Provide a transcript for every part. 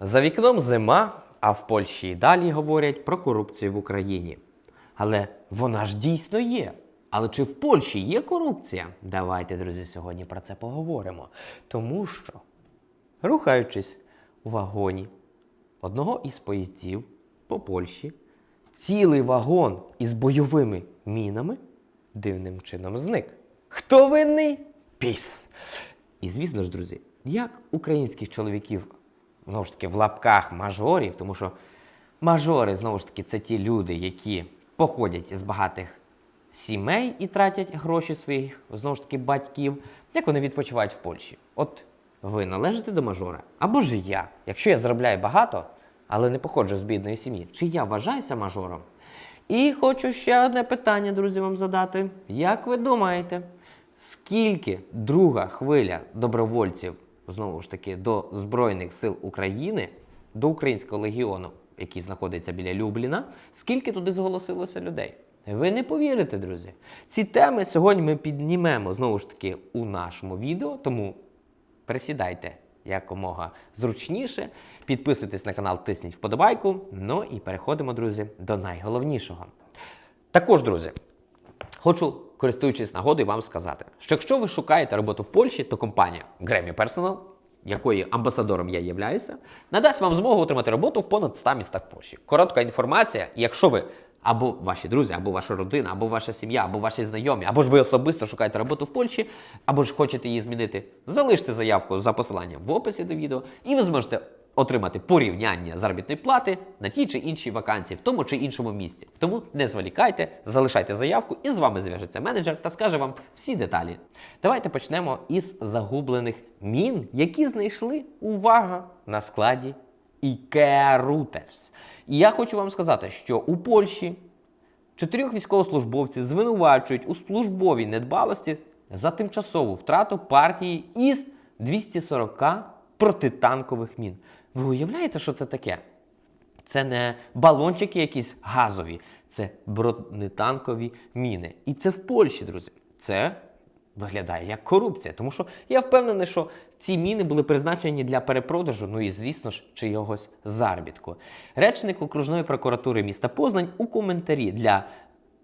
За вікном зима, а в Польщі і далі говорять про корупцію в Україні. Але вона ж дійсно є. Але чи в Польщі є корупція? Давайте, друзі, сьогодні про це поговоримо. Тому що, рухаючись у вагоні одного із поїздів по Польщі, цілий вагон із бойовими мінами дивним чином зник. Хто винний? Піс. І звісно ж, друзі, як українських чоловіків, знову ж таки, в лапках мажорів, тому що мажори, знову ж таки, це ті люди, які походять з багатих сімей і тратять гроші своїх, знову ж таки, батьків, як вони відпочивають в Польщі. От ви належите до мажора, або ж я. Якщо я заробляю багато, але не походжу з бідної сім'ї, чи я вважаюся мажором? І хочу ще одне питання, друзі, вам задати. Як ви думаєте, скільки друга хвиля добровольців, знову ж таки, до Збройних сил України, до Українського легіону, який знаходиться біля Любліна, скільки туди зголосилося людей? Ви не повірите, друзі. Ці теми сьогодні ми піднімемо знову ж таки у нашому відео, тому присідайте якомога зручніше. Підписуйтесь на канал, тисніть вподобайку. Ну і переходимо, друзі, до найголовнішого. Також, друзі, хочу, користуючись нагодою, вам сказати, що якщо ви шукаєте роботу в Польщі, то компанія Grammy Personal, якої амбасадором я являюся, надасть вам змогу отримати роботу в понад 100 містах Польщі. Коротка інформація, якщо ви або ваші друзі, або ваша родина, або ваша сім'я, або ваші знайомі, або ж ви особисто шукаєте роботу в Польщі, або ж хочете її змінити, залиште заявку за посиланням в описі до відео, і ви зможете отримати порівняння заробітної плати на тій чи іншій вакансії, в тому чи іншому місці. Тому не зволікайте, залишайте заявку, і з вами зв'яжеться менеджер та скаже вам всі деталі. Давайте почнемо із загублених мін, які знайшли увага на складі IKEA Routers. І я хочу вам сказати, що у Польщі чотирьох військовослужбовців звинувачують у службовій недбалості за тимчасову втрату партії із 240 протитанкових мін. Ви уявляєте, що це таке? Це не балончики якісь газові, це бронетанкові міни. І це в Польщі, друзі. Це виглядає як корупція. Тому що я впевнений, що ці міни були призначені для перепродажу, ну і, звісно ж, чийогось заробітку. Речник окружної прокуратури міста Познань у коментарі для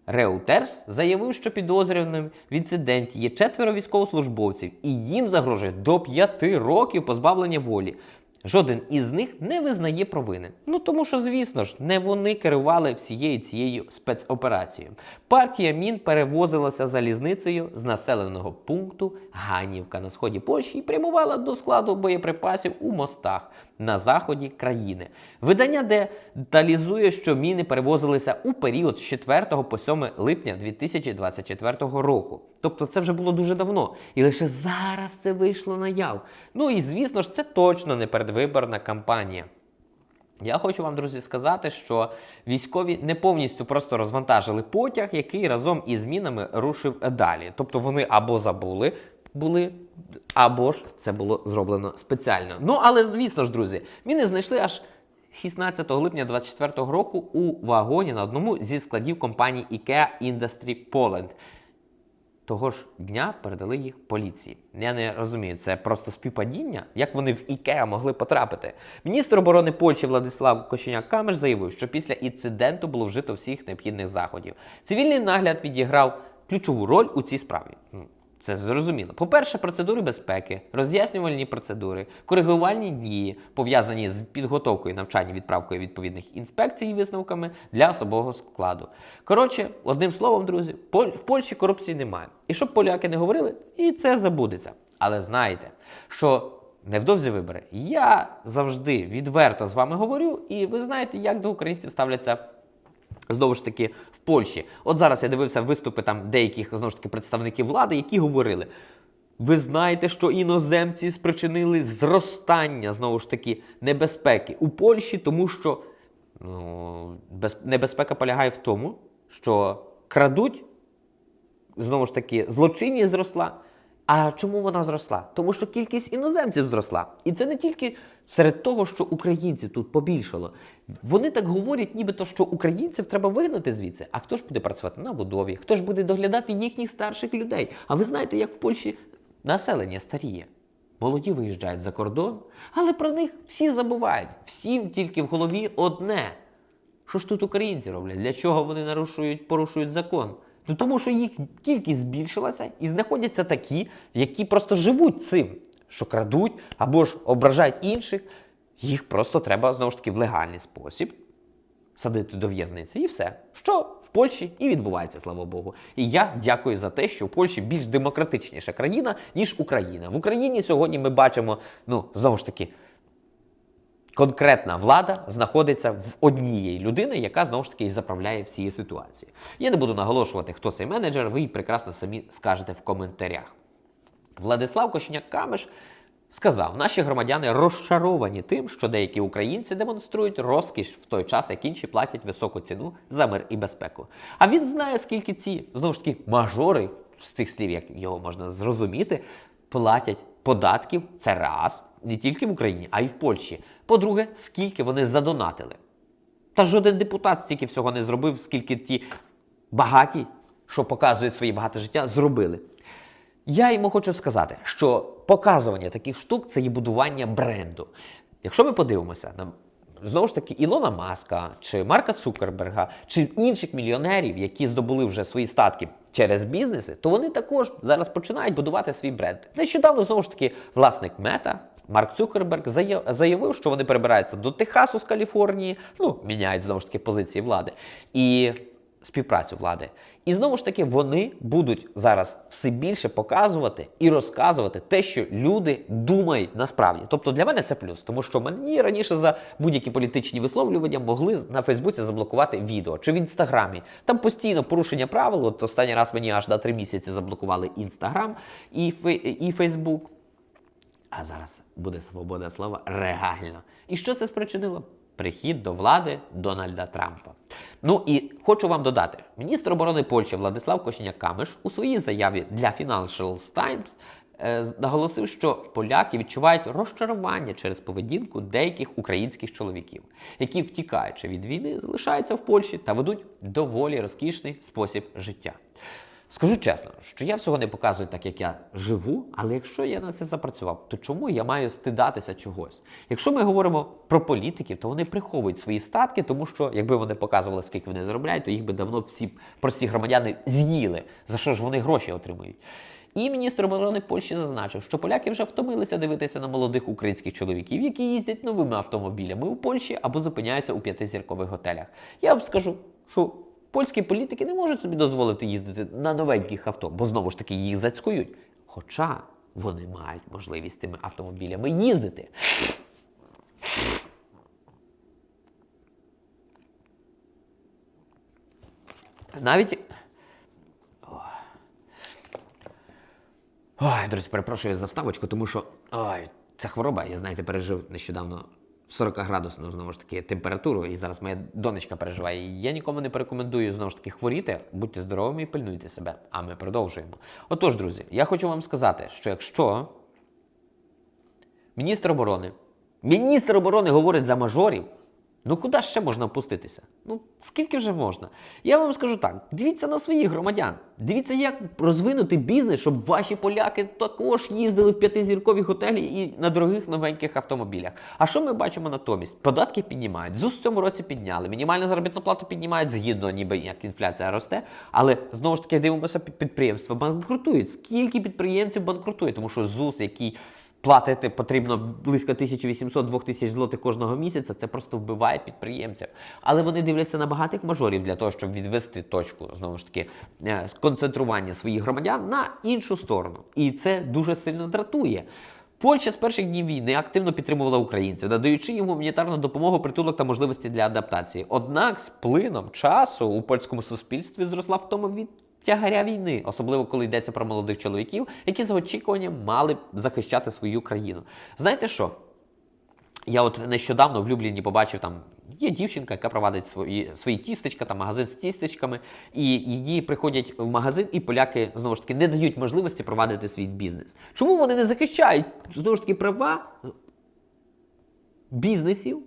Реутерс заявив, що підозрюваним в інциденті є четверо військовослужбовців, і їм загрожує до п'яти років позбавлення волі. Жоден із них не визнає провини. Ну тому що, звісно ж, не вони керували всією цією спецоперацією. Партія мін перевозилася залізницею з населеного пункту Ганівка на сході Польщі і прямувала до складу боєприпасів у мостах на заході країни. Видання деталізує, що міни перевозилися у період з 4 по 7 липня 2024 року. Тобто це вже було дуже давно, і лише зараз це вийшло наяв. Ну і звісно ж, це точно не передвиборна кампанія. Я хочу вам, друзі, сказати, що військові не повністю просто розвантажили потяг, який разом із мінами рушив далі. Тобто вони або забули були, або ж це було зроблено спеціально. Ну але звісно ж, друзі, міни знайшли аж 16 липня 2024 року у вагоні на одному зі складів компанії IKEA Industry Poland. Того ж дня передали їх поліції. Я не розумію, це просто співпадіння, як вони в Ікеа могли потрапити. Міністр оборони Польщі Владислав Кощеняк Камеш заявив, що після інциденту було вжито всіх необхідних заходів. Цивільний нагляд відіграв ключову роль у цій справі. Це зрозуміло. По-перше, процедури безпеки, роз'яснювальні процедури, коригувальні дії, пов'язані з підготовкою навчання, відправкою відповідних інспекцій і висновками для особового складу. Коротше, одним словом, друзі, в Польщі корупції немає. І щоб поляки не говорили, і це забудеться. Але знайте, що невдовзі вибори. Я завжди відверто з вами говорю, і ви знаєте, як до українців ставляться Знову ж таки, Польщі. От зараз я дивився виступи там деяких знову ж таки представників влади, які говорили: ви знаєте, що іноземці спричинили зростання знову ж таки небезпеки у Польщі, тому що ну, без, небезпека полягає в тому, що крадуть знову ж таки, злочинність зросла. А чому вона зросла? Тому що кількість іноземців зросла. І це не тільки серед того, що українців тут побільшало. Вони так говорять, нібито що українців треба вигнати звідси. А хто ж буде працювати на будові? Хто ж буде доглядати їхніх старших людей? А ви знаєте, як в Польщі населення старіє? молоді виїжджають за кордон, але про них всі забувають. Всім тільки в голові одне. Що ж тут українці роблять? Для чого вони нарушують, порушують закон? Ну тому що їх кількість збільшилася і знаходяться такі, які просто живуть цим, що крадуть або ж ображають інших. Їх просто треба знову ж таки в легальний спосіб садити до в'язниці і все. Що в Польщі і відбувається, слава Богу. І я дякую за те, що в Польщі більш демократичніша країна, ніж Україна. В Україні сьогодні ми бачимо, ну знову ж таки, конкретна влада знаходиться в однієї людини, яка знову ж таки і заправляє всією ситуацією. Я не буду наголошувати, хто цей менеджер, ви прекрасно самі скажете в коментарях. Владислав Кошеняк-Камеш сказав: наші громадяни розчаровані тим, що деякі українці демонструють розкіш в той час, як інші платять високу ціну за мир і безпеку. А він знає, скільки ці знову ж таки мажори з цих слів, як його можна зрозуміти, платять податків. Це раз не тільки в Україні, а й в Польщі. По-друге, скільки вони задонатили. Та жоден депутат стільки всього не зробив, скільки ті багаті, що показують своє багате життя, зробили. Я йому хочу сказати, що показування таких штук це є будування бренду. Якщо ми подивимося на знову ж таки Ілона Маска, чи Марка Цукерберга, чи інших мільйонерів, які здобули вже свої статки через бізнеси, то вони також зараз починають будувати свій бренд. Нещодавно знову ж таки власник мета. Марк Цукерберг заяв- заявив, що вони перебираються до Техасу з Каліфорнії, ну міняють знову ж таки позиції влади і співпрацю влади. І знову ж таки вони будуть зараз все більше показувати і розказувати те, що люди думають насправді. Тобто для мене це плюс, тому що мені раніше за будь-які політичні висловлювання могли на Фейсбуці заблокувати відео чи в інстаграмі. Там постійно порушення правил. От останній раз мені аж на три місяці заблокували інстаграм і, і Фейсбук. А зараз буде свобода слова реально. І що це спричинило? Прихід до влади Дональда Трампа. Ну і хочу вам додати: міністр оборони Польщі Владислав Кошеняк-Камиш у своїй заяві для Financial Times е, наголосив, що поляки відчувають розчарування через поведінку деяких українських чоловіків, які, втікаючи від війни, залишаються в Польщі та ведуть доволі розкішний спосіб життя. Скажу чесно, що я всього не показую так, як я живу, але якщо я на це запрацював, то чому я маю стидатися чогось? Якщо ми говоримо про політиків, то вони приховують свої статки, тому що якби вони показували, скільки вони заробляють, то їх би давно всі прості громадяни з'їли. За що ж вони гроші отримують? І міністр оборони Польщі зазначив, що поляки вже втомилися дивитися на молодих українських чоловіків, які їздять новими автомобілями у Польщі або зупиняються у п'ятизіркових готелях. Я вам скажу, що польські політики не можуть собі дозволити їздити на новеньких авто, бо знову ж таки їх зацькують. Хоча вони мають можливість цими автомобілями їздити. Навіть Ой, друзі, перепрошую за вставочку, тому що ой, ця хвороба, я знаєте, пережив нещодавно 40 градусну знову ж таки температуру, і зараз моя донечка переживає. Я нікому не порекомендую знову ж таки хворіти. Будьте здоровими і пильнуйте себе. А ми продовжуємо. Отож, друзі, я хочу вам сказати, що якщо міністр оборони, міністр оборони говорить за мажорів. Ну куди ще можна опуститися? Ну скільки вже можна? Я вам скажу так: дивіться на своїх громадян. Дивіться, як розвинути бізнес, щоб ваші поляки також їздили в п'ятизіркові готелі і на дорогих новеньких автомобілях. А що ми бачимо натомість? Податки піднімають. ЗУС в цьому році підняли. Мінімальну заробітну плату піднімають згідно, ніби як інфляція росте. Але знову ж таки дивимося, підприємства банкрутують. Скільки підприємців банкрутує? Тому що ЗУС, який Платити потрібно близько 1800-2000 злотих кожного місяця. Це просто вбиває підприємців. Але вони дивляться на багатих мажорів для того, щоб відвести точку знову ж таки е, сконцентрування своїх громадян на іншу сторону. І це дуже сильно дратує. Польща з перших днів війни активно підтримувала українців, надаючи їм гуманітарну допомогу, притулок та можливості для адаптації. Однак з плином часу у польському суспільстві зросла втома від тягаря війни, особливо коли йдеться про молодих чоловіків, які з очікуванням мали б захищати свою країну. Знаєте що? Я от нещодавно в Любліні побачив там. Є дівчинка, яка провадить свої свої тістечка, там магазин з тістечками, і її приходять в магазин, і поляки знову ж таки не дають можливості провадити свій бізнес. Чому вони не захищають знову ж таки права бізнесів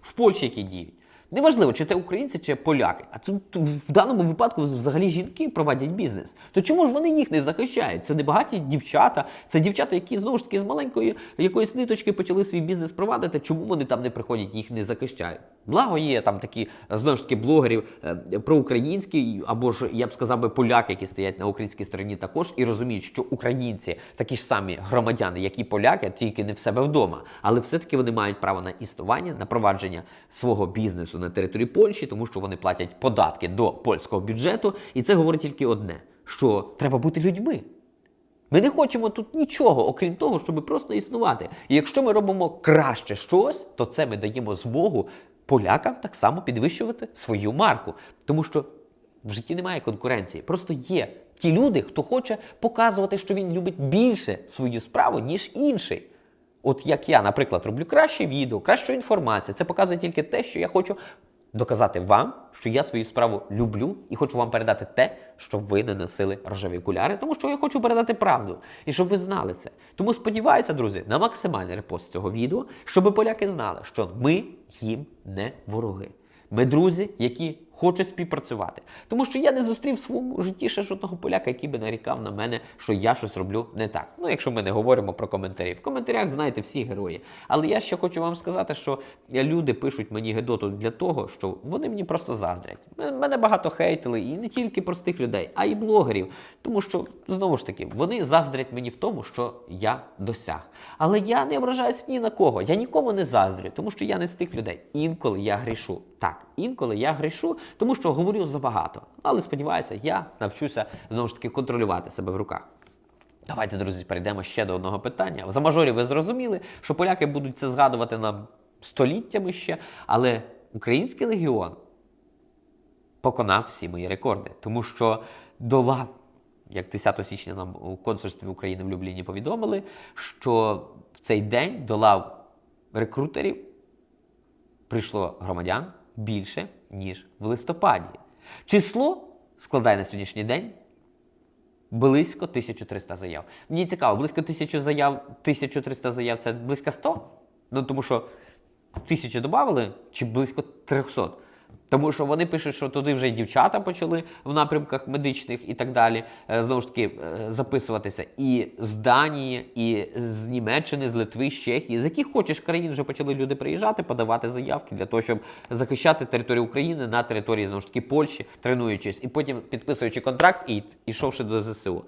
в Польщі, які діють? Неважливо, чи це українці, чи поляки. А тут в даному випадку взагалі жінки проводять бізнес. То чому ж вони їх не захищають? Це небагаті дівчата, це дівчата, які знову ж таки з маленької якоїсь ниточки почали свій бізнес провадити. Чому вони там не приходять, їх не захищають? Благо є там такі знову ж таки блогерів е, проукраїнські, або ж я б сказав би поляки, які стоять на українській стороні, також і розуміють, що українці такі ж самі громадяни, як і поляки, тільки не в себе вдома. Але все-таки вони мають право на існування, на провадження свого бізнесу на території Польщі, тому що вони платять податки до польського бюджету. І це говорить тільки одне: що треба бути людьми. Ми не хочемо тут нічого, окрім того, щоб просто існувати. І якщо ми робимо краще щось, то це ми даємо змогу полякам так само підвищувати свою марку. Тому що в житті немає конкуренції. Просто є ті люди, хто хоче показувати, що він любить більше свою справу, ніж інший. От як я, наприклад, роблю краще відео, кращу інформацію. Це показує тільки те, що я хочу доказати вам, що я свою справу люблю і хочу вам передати те, щоб ви не носили рожеві окуляри, тому що я хочу передати правду і щоб ви знали це. Тому сподіваюся, друзі, на максимальний репост цього відео, щоб поляки знали, що ми їм не вороги. Ми друзі, які хочуть співпрацювати. Тому що я не зустрів в своєму житті ще жодного поляка, який би нарікав на мене, що я щось роблю не так. Ну, якщо ми не говоримо про коментарі. В коментарях знаєте всі герої. Але я ще хочу вам сказати, що люди пишуть мені гедоту для того, що вони мені просто заздрять. Мене багато хейтили, і не тільки простих людей, а й блогерів. Тому що, знову ж таки, вони заздрять мені в тому, що я досяг. Але я не ображаюсь ні на кого. Я нікому не заздрю, тому що я не з тих людей. Інколи я грішу. Так, інколи я грішу, тому що говорю забагато. Але сподіваюся, я навчуся знову ж таки контролювати себе в руках. Давайте, друзі, перейдемо ще до одного питання. За мажорів ви зрозуміли, що поляки будуть це згадувати нам століттями ще, але український легіон поконав всі мої рекорди, тому що долав, як 10 січня нам у консульстві України в Любліні повідомили, що в цей день долав рекрутерів, прийшло громадян більше, ніж в листопаді. Число складає на сьогоднішній день близько 1300 заяв. Мені цікаво, близько 1000 заяв, 1300 заяв це близько 100? Ну тому що тисячу додали чи близько 300? Тому що вони пишуть, що туди вже й дівчата почали в напрямках медичних і так далі. е, Знову ж таки, е, записуватися і з Данії, і з Німеччини, з Литви, з Чехії, з яких хочеш країн вже почали люди приїжджати, подавати заявки для того, щоб захищати територію України на території знову ж таки Польщі, тренуючись, і потім підписуючи контракт і йшовши до ЗСУ.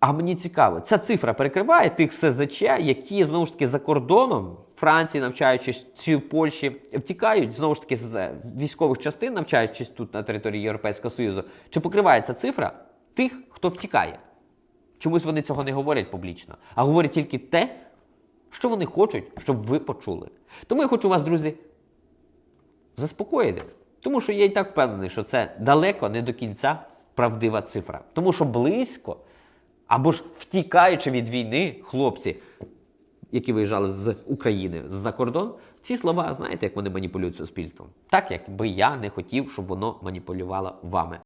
А мені цікаво, ця цифра перекриває тих СЗЧ, які знову ж таки за кордоном Франції, навчаючись чи в Польщі, втікають знову ж таки з військових частин, навчаючись тут на території Європейського Союзу. Чи покриває ця цифра тих, хто втікає? Чомусь вони цього не говорять публічно, а говорять тільки те, що вони хочуть, щоб ви почули. Тому я хочу вас, друзі, заспокоїти. Тому що я і так впевнений, що це далеко не до кінця правдива цифра. Тому що близько, або ж втікаючи від війни, хлопці, які виїжджали з України за кордон, ці слова, знаєте, як вони маніпулюють суспільством. Так, якби я не хотів, щоб воно маніпулювало вами.